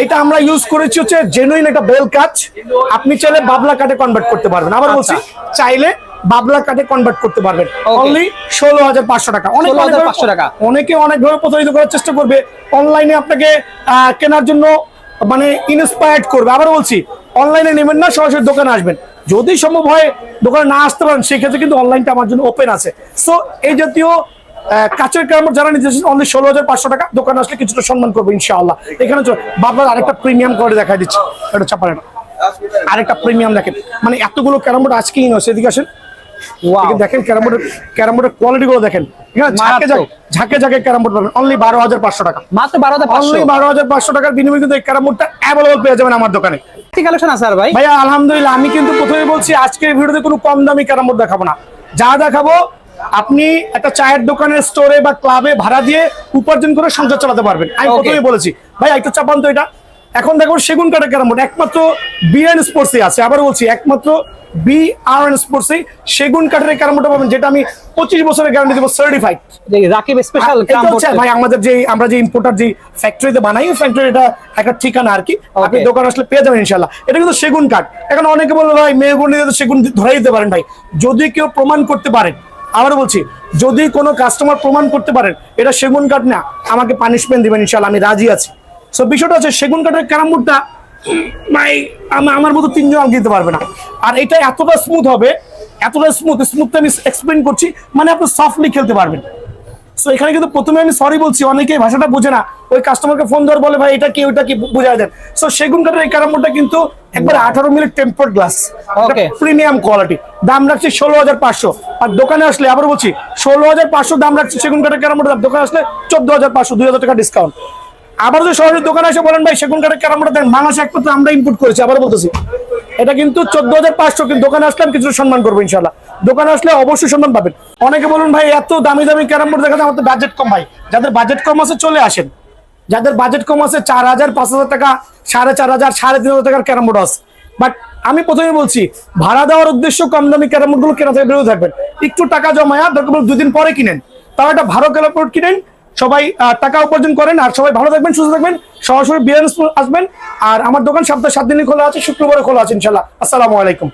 এটা আমরা ইউজ করেছি হচ্ছে জেনুইন একটা বেল কাজ আপনি চাইলে বাবলা কাটে কনভার্ট করতে পারবেন। আবার বলছি চাইলে বাবলা কাটে কনভার্ট করতে পারবেন। অনলি ষোলো হাজার পাঁচশো টাকা। অনেক 16,500 টাকা। অনেকে অনেকভাবে প্রতারিত করার চেষ্টা করবে। অনলাইনে আপনাকে কেনার জন্য মানে ইনস্পায়ার্ড করবে। আবার বলছি অনলাইনে নেবেন না সরাসরি দোকানে আসবেন। যদি সম্ভব হয় দোকানে না আসতে পারেন সেক্ষেত্রে কিন্তু অনলাইনটা আমার জন্য ওপেন আছে। সো এই জাতীয় কাচের কামড় যারা নিতে অনলি ষোলো হাজার পাঁচশো টাকা দোকানে আসলে কিছুটা সম্মান করব ইনশাআল্লাহ। এখানে বাবার আরেকটা প্রিমিয়াম করে দেখা দিচ্ছি। এটা চাপার এটা আরেকটা প্রিমিয়াম দেখেন। মানে এতগুলো ক্যারাম বোর্ড আজকেই নয় সেদিকে আসেন। দেখেন ক্যারাম বোর্ডের ক্যারাম বোর্ডের কোয়ালিটি গুলো দেখেন। ঝাঁকে ঝাঁকে ঝাঁকে ঝাঁকে ক্যারাম বোর্ড পাবেন। অনলি বারো হাজার পাঁচশো টাকা। মাত্র বারো হাজার পাঁচশো। অনলি বারো হাজার পাঁচশো টাকার বিনিময়ে কিন্তু এই ক্যারাম বোর্ডটা অ্যাভেলেবল পেয়ে যাবেন আমার দোকানে। কালেকশন আছে আর ভাই? ভাইয়া আলহামদুলিল্লাহ আমি কিন্তু প্রথমে বলছি আজকের ভিডিওতে কোনো কম দামি ক্যারাম বোর্ড দেখাবো না। যা দেখাবো আপনি একটা চায়ের দোকানের স্টোরে বা ক্লাবে ভাড়া দিয়ে উপার্জন করে সংসার চালাতে পারবেন। আমি প্রথমে বলেছি ভাই একটু চাপান তো এটা। এখন দেখো সেগুন কাঠের ক্যারাম বোর্ড একমাত্র বিএন স্পোর্টসে আছে। আবার বলছি একমাত্র বি আর এন স্পোর্টসে সেগুন কাঠের ক্যারাম বোর্ড পাবেন যেটা আমি পঁচিশ বছরের গ্যারান্টি দেবো সার্টিফাইড রাকিব স্পেশাল ভাই আমাদের যে আমরা যে ইম্পোর্টার যে ফ্যাক্টরিতে বানাই ফ্যাক্টরি এটা একটা ঠিকানা আর কি। আপনি. দোকান আসলে পেয়ে যাবেন ইনশাল্লাহ এটা কিন্তু সেগুন কাঠ। এখন অনেকে বলবে ভাই মেহগুনি সেগুন ধরে দিতে পারেন ভাই। যদি কেউ প্রমাণ করতে পারেন আবার বলছি, যদি কোনো কাস্টমার প্রমাণ করতে পারেন, এটা সেগুন কাঠ না, আমাকে পানিশমেন্ট দিবেন ইনশাল্লাহ আমি রাজি আছি। সো বিষয়টা আছে সেগুন কাঠের ক্যারামবোর্ডটা মাই আম- আমার মতো তিনজন আমি দিতে পারবে না। আর এটা এতটা স্মুথ হবে, এতটা স্মুথ স্মুথটা আমি এক্সপ্লেন করছি মানে আপনি সফটলি খেলতে পারবেন। সো এখানে কিন্তু প্রথমে আমি সরি বলছি অনেকে ভাষাটা বোঝে না ওই কাস্টমারকে ফোন ধরে বলে ভাই এটা কি ওইটা কি? বোঝা যায় সো সেগুন কাঠের এই ক্যারামবোর্ডটা কিন্তু একবার আঠারো minute temper glass. Premium quality দাম রাখছি ষোলো হাজার পাঁচশো। আর দোকানে আসলে আবার বলছি ষোলো হাজার পাঁচশো দাম রাখছি সেগুন কাঠের ক্যারামবোর্ড দোকানে আসলে চোদ্দ হাজার পাঁচশো দুই হাজার টাকা ডিসকাউন্ট আবার যদি সরাসরি দোকানে এসে বলেন ভাই সেগুন কাঠের ক্যারামবোর্ড দেন বাংলাদেশে একমাত্র আমরা ইম্পোর্ট করেছি। আবার বলতেছি এটা কিন্তু চোদ্দ হাজার পাঁচশো কিন্তু দোকানে আসলে আমি কিছু সম্মান করব ইনশাল্লাহ দোকানে আসলে অবশ্যই সম্মান পাবেন। অনেকে বলুন ভাই এত দামি দামি ক্যারামবোর্ড দেখাতে আমার তো বাজেট কম ভাই। যাদের বাজেট কম আছে চলে আসেন। যাদের বাজেট কম আছে চার হাজার, পাঁচ হাজার টাকা, সাড়ে চার হাজার, সাড়ে তিন হাজার টাকার ক্যারাম বোর্ড আছে। বাট আমি প্রথমে বলছি, ভাড়া দেওয়ার উদ্দেশ্য কম দামি ক্যারাম বোর্ডগুলো কেনা থেকে বেরোতে থাকবেন। একটু টাকা জমায়া, দরকার দুদিন পরে কিনেন। তাও একটা ভালো ক্যারাম বোর্ড কিনেন, সবাই টাকা উপার্জন করেন আর সবাই ভালো থাকবেন, সুস্থ থাকবেন, সরাসরি বিয়ার আসবেন। আর আমার দোকান সপ্তাহে সাত দিনই খোলা আছে শুক্রবারে খোলা আছে ইনশাল্লাহ আসসালামু আলাইকুম।